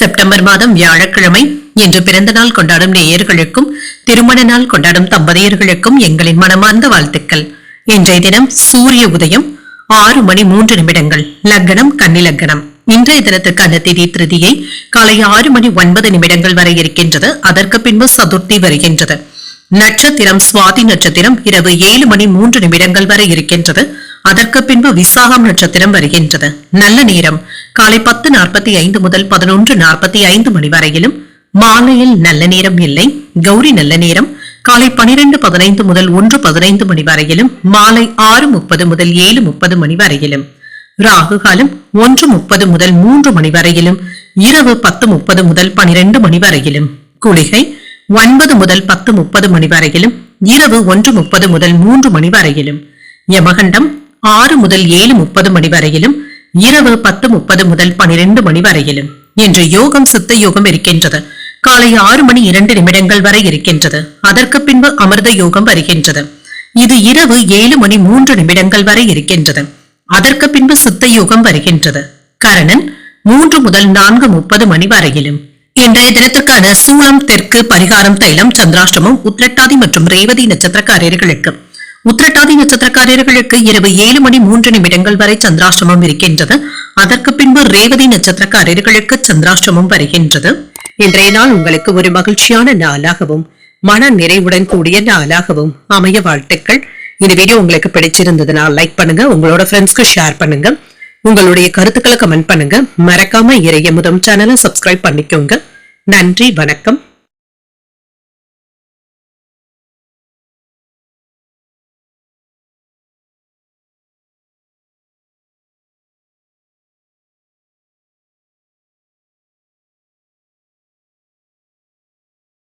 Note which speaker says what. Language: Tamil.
Speaker 1: செப்டம்பர் மாதம் வியாழக்கிழமை இன்று பிறந்த நாள் கொண்டாடும் நேயர்களுக்கும் திருமண நாள் கொண்டாடும் தம்பதியர்களுக்கும் எங்களின் மனமார்ந்த வாழ்த்துக்கள். இன்றைய தினம் சூரிய உதயம் ஆறு மணி மூன்று நிமிடங்கள் லக்னம் கன்னி லக்னம். இன்றைய தினத்துக்கான திதி திருதியை காலை ஆறு மணி ஒன்பது நிமிடங்கள் வரை இருக்கின்றது. அதற்கு பின்பு சதுர்த்தி வருகின்றது. நட்சத்திரம் சுவாதி நட்சத்திரம் இரவு ஏழு மணி மூன்று நிமிடங்கள் வரை இருக்கின்றது. அதற்கு பின்பு விசாகம் நட்சத்திரம் வருகின்றது. நல்ல நேரம். காலை பத்து நாற்பத்தி ஐந்து முதல் பதினொன்று நாற்பத்தி ஐந்து மணி வரையிலும் மாலையில் நல்ல நேரம் இல்லை. கௌரி நல்ல நேரம். காலை பனிரெண்டு பதினைந்து முதல் ஒன்று பதினைந்து மணி வரையிலும் மாலை ஆறு முப்பது முதல் ஏழு முப்பது மணி வரையிலும். ராகு காலம் ஒன்று முப்பது முதல் மூன்று மணி வரையிலும் இரவு பத்து முப்பது முதல் பனிரெண்டு மணி வரையிலும். குளிகை ஒன்பது முதல் பத்து முப்பது மணி வரையிலும் இரவு ஒன்று முப்பது முதல் மூன்று மணி வரையிலும். யமகண்டம் ஆறு முதல் ஏழு முப்பது மணி வரையிலும் இரவு பத்து முப்பது முதல் பனிரெண்டு மணி வரையிலும் என்று யோகம் சித்த யோகம் இருக்கின்றது. காலை ஆறு மணி இரண்டு நிமிடங்கள் வரை இருக்கின்றது. அதற்கு பின்பு அமிர்த யோகம் வருகின்றது. இது இரவு ஏழு மணி மூன்று நிமிடங்கள் வரை இருக்கின்றது. அதற்கு பின்பு சித்த யோகம் வருகின்றது. கரணன் மூன்று முதல் நான்கு முப்பது மணி வரையிலும். இன்றைய தினத்துக்கான சூளம் தெற்கு பரிகாரம் தைலம் சந்திராஷ்டமம் உத்ரட்டாதி மற்றும் ரேவதி நட்சத்திரக்காரர்களுக்கு உத்திரட்டாதி நட்சத்திரக்காரர்களுக்கு இரவு ஏழு மணி மூன்று நிமிடங்கள் வரை சந்திராஷ்டமம் இருக்கின்றது. அதற்கு பின்பு ரேவதி நட்சத்திரக்காரர்களுக்கு சந்திராஷ்டமம் வருகின்றது. இன்றைய நாள் உங்களுக்கு ஒரு மகிழ்ச்சியான நாளாகவும் மன நிறைவுடன் கூடிய நாளாகவும் அமைய வாழ்த்துக்கள். இந்த வீடியோ உங்களுக்கு பிடிச்சிருந்ததுன்னா லைக் பண்ணுங்க உங்களோட ஃப்ரெண்ட்ஸ்க்கு ஷேர் பண்ணுங்க. உங்களுடைய கருத்துக்களை கமெண்ட் பண்ணுங்க. மறக்காம இறைய முதம் சேனலை சப்ஸ்கிரைப் பண்ணிக்கோங்க. நன்றி வணக்கம்.